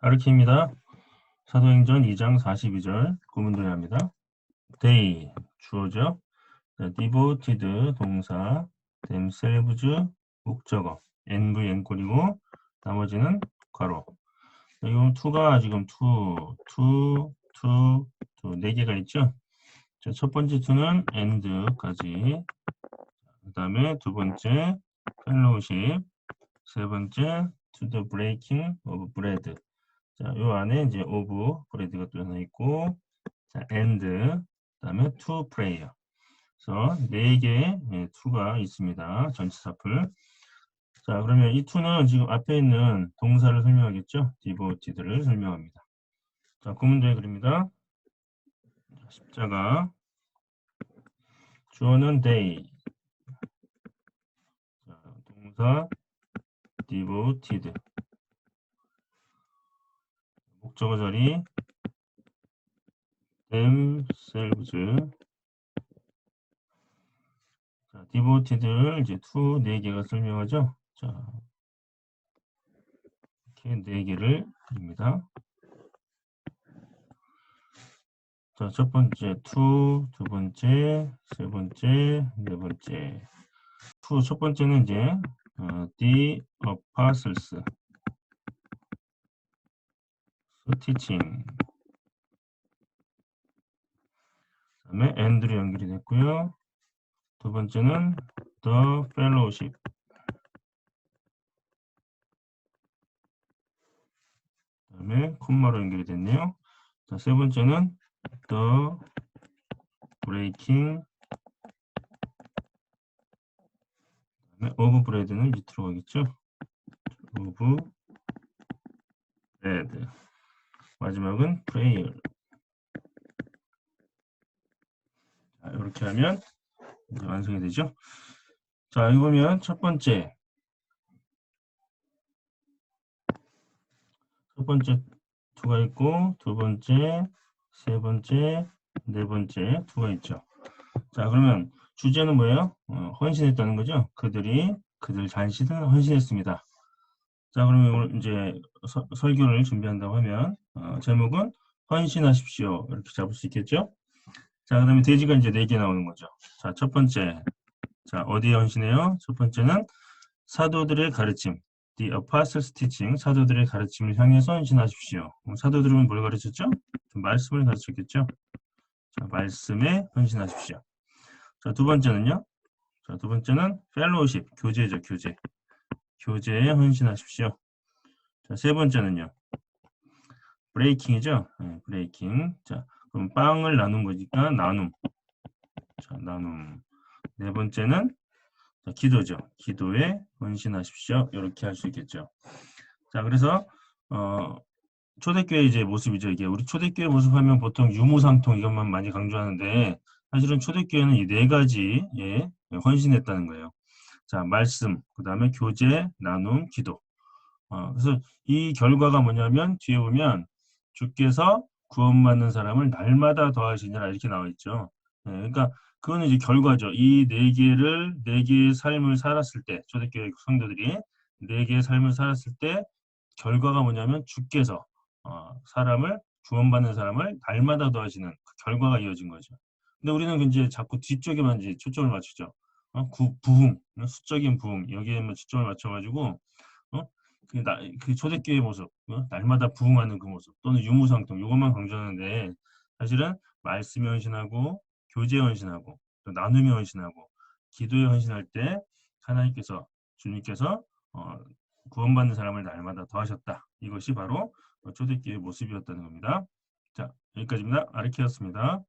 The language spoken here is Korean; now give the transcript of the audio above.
아르키입니다. 사도행전 2장 42절 구문들이 합니다. they 주어죠. 자, devoted 동사 themselves 목적어 nv n꼴이고 나머지는 괄호 이건 to가 지금 to, to, to, to 네 개가 있죠. 자, 첫 번째 to는 and까지 그 다음에 두 번째 fellowship 세 번째 to the breaking of bread 자, 요 안에 이제 of bread가 또 하나 있고 자, and 그다음에 to prayer. 그래서 네 개의 예, to가 있습니다. 전체 사풀. 자, 그러면 이 to는 지금 앞에 있는 동사를 설명하겠죠? devoted를 설명합니다. 자, 구문제 그립니다. 자, 십자가 주어는 they. 자, 동사 devoted. 목적어 자리 themselves 자, devoted를 이제 to 네 개가 설명하죠. 자, 이렇게 네 개를 입니다. 자, 첫 번째 to, 두 번째, 세 번째, 네 번째. to 첫 번째는 이제 어, the apostles teaching 그다음에 and로 연결이 됐고요. 두 번째는 the fellowship 그다음에 콤마로 연결이 됐네요. 자, 세 번째는 the breaking 그다음에 of bread는 밑으로 가겠죠. of bread 마지막은 prayer 자, 이렇게 하면 이제 완성이 되죠. 자, 이거 보면 첫 번째 첫 번째 투가 있고 두 번째, 세 번째, 네 번째 투가 있죠. 자, 그러면 주제는 뭐예요? 어, 헌신했다는 거죠. 그들이 그들 자신을 헌신했습니다. 자, 그러면 오늘 이제 서, 설교를 준비한다고 하면 어, 제목은 헌신하십시오 이렇게 잡을 수 있겠죠. 자, 그 다음에 돼지가 이제 네 개 나오는 거죠. 자, 첫 번째. 자, 어디에 헌신해요? 첫 번째는 사도들의 가르침. The Apostles' Teaching. 사도들의 가르침을 향해서 헌신하십시오. 사도들은 뭘 가르쳤죠? 말씀을 가르쳤겠죠? 자, 말씀에 헌신하십시오. 자, 두 번째는요? 자, 두 번째는 Fellowship. 교제죠, 교제. 교제에 헌신하십시오. 자, 세 번째는요? 브레이킹이죠? 네, 브레이킹. 자, 그럼 빵을 나눈 거니까 나눔. 자, 나눔. 네 번째는 자, 기도죠. 기도에 헌신하십시오. 이렇게 할 수 있겠죠. 자, 그래서 어, 초대교회 이제 모습이죠. 이게 우리 초대교회 모습 하면 보통 유무상통 이것만 많이 강조하는데 사실은 초대교회는 이 네 가지에 헌신했다는 거예요. 자, 말씀, 그 다음에 교제, 나눔, 기도. 어, 그래서 이 결과가 뭐냐면 뒤에 보면 주께서 구원받는 사람을 날마다 더하시니라 이렇게 나와 있죠. 네, 그러니까 그거는 이제 결과죠. 이 네 개를 네 개의 삶을 살았을 때 초대교회 성도들이 네 개의 삶을 살았을 때 결과가 뭐냐면 주께서 어, 사람을 구원받는 사람을 날마다 더하시는 그 결과가 이어진 거죠. 근데 우리는 이제 자꾸 뒤쪽에만 이제 초점을 맞추죠. 어, 구, 부흥, 수적인 부흥 여기에만 초점을 맞춰가지고 어? 그, 나, 그 초대교회 모습, 어? 날마다 부흥하는 그 모습 또는 유무상통 이것만 강조하는데 사실은 말씀에 헌신하고 교제에 헌신하고 또 나눔에 헌신하고 기도에 헌신할 때 하나님께서 주님께서 어, 구원받는 사람을 날마다 더하셨다. 이것이 바로 초대교회의 모습이었다는 겁니다. 자 여기까지입니다. 아르키였습니다.